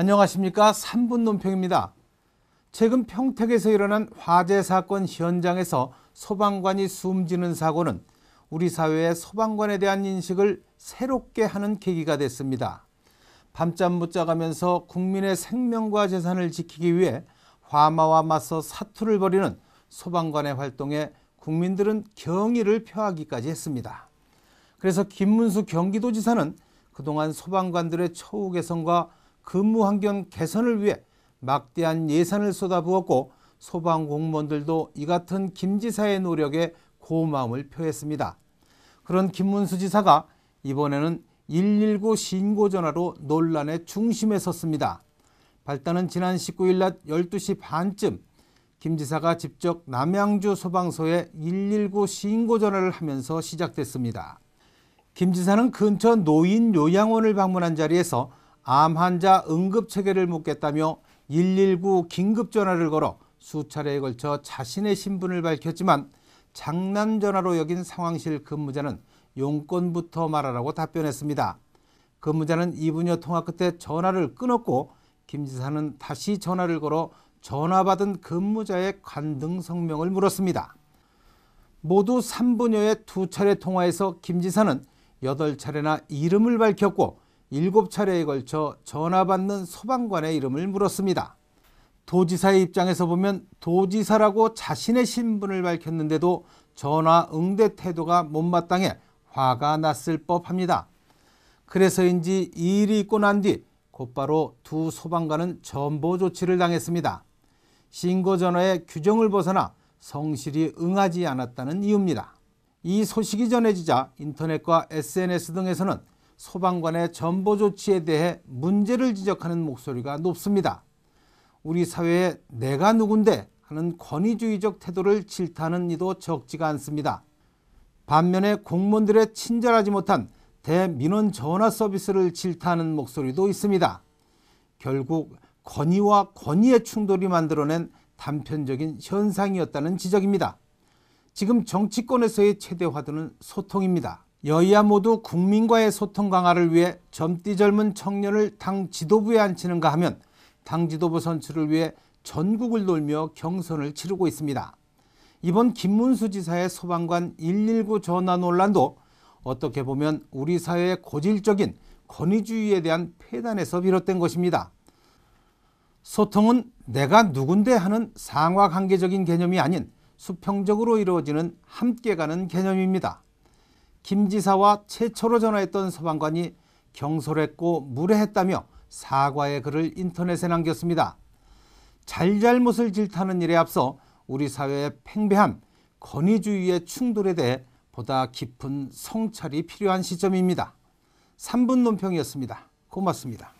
안녕하십니까 3분 논평입니다. 최근 평택에서 일어난 화재 사건 현장에서 소방관이 숨지는 사고는 우리 사회의 소방관에 대한 인식을 새롭게 하는 계기가 됐습니다. 밤잠 못 자가면서 국민의 생명과 재산을 지키기 위해 화마와 맞서 사투를 벌이는 소방관의 활동에 국민들은 경의를 표하기까지 했습니다. 그래서 김문수 경기도지사는 그동안 소방관들의 처우 개선과 근무 환경 개선을 위해 막대한 예산을 쏟아부었고 소방 공무원들도 이 같은 김 지사의 노력에 고마움을 표했습니다. 그런 김문수 지사가 이번에는 119 신고 전화로 논란의 중심에 섰습니다. 발단은 지난 19일 낮 12시 반쯤 김 지사가 직접 남양주 소방서에 119 신고 전화를 하면서 시작됐습니다. 김 지사는 근처 노인 요양원을 방문한 자리에서 암 환자 응급 체계를 묻겠다며 119 긴급 전화를 걸어 수차례에 걸쳐 자신의 신분을 밝혔지만 장난 전화로 여긴 상황실 근무자는 용건부터 말하라고 답변했습니다. 근무자는 2분여 통화 끝에 전화를 끊었고 김 지사는 다시 전화를 걸어 전화 받은 근무자의 관등 성명을 물었습니다. 모두 3분여의 두 차례 통화에서 김 지사는 8차례나 이름을 밝혔고 7차례에 걸쳐 전화 받는 소방관의 이름을 물었습니다. 도지사의 입장에서 보면 도지사라고 자신의 신분을 밝혔는데도 전화 응대 태도가 못마땅해 화가 났을 법합니다. 그래서인지 이 일이 있고 난 뒤 곧바로 두 소방관은 전보 조치를 당했습니다. 신고 전화의 규정을 벗어나 성실히 응하지 않았다는 이유입니다. 이 소식이 전해지자 인터넷과 SNS 등에서는 소방관의 전보 조치에 대해 문제를 지적하는 목소리가 높습니다. 우리 사회에 내가 누군데 하는 권위주의적 태도를 질타하는 이도 적지가 않습니다. 반면에 공무원들의 친절하지 못한 대민원 전화 서비스를 질타하는 목소리도 있습니다. 결국 권위와 권위의 충돌이 만들어낸 단편적인 현상이었다는 지적입니다. 지금 정치권에서의 최대 화두는 소통입니다. 여야 모두 국민과의 소통 강화를 위해 젊디 젊은 청년을 당 지도부에 앉히는가 하면 당 지도부 선출을 위해 전국을 돌며 경선을 치르고 있습니다. 이번 김문수 지사의 소방관 119 전화 논란도 어떻게 보면 우리 사회의 고질적인 권위주의에 대한 폐단에서 비롯된 것입니다. 소통은 내가 누군데 하는 상하 관계적인 개념이 아닌 수평적으로 이루어지는 함께 가는 개념입니다. 김 지사와 최초로 전화했던 소방관이 경솔했고 무례했다며 사과의 글을 인터넷에 남겼습니다. 잘잘못을 질타하는 일에 앞서 우리 사회의 팽배한 권위주의의 충돌에 대해 보다 깊은 성찰이 필요한 시점입니다. 3분 논평이었습니다. 고맙습니다.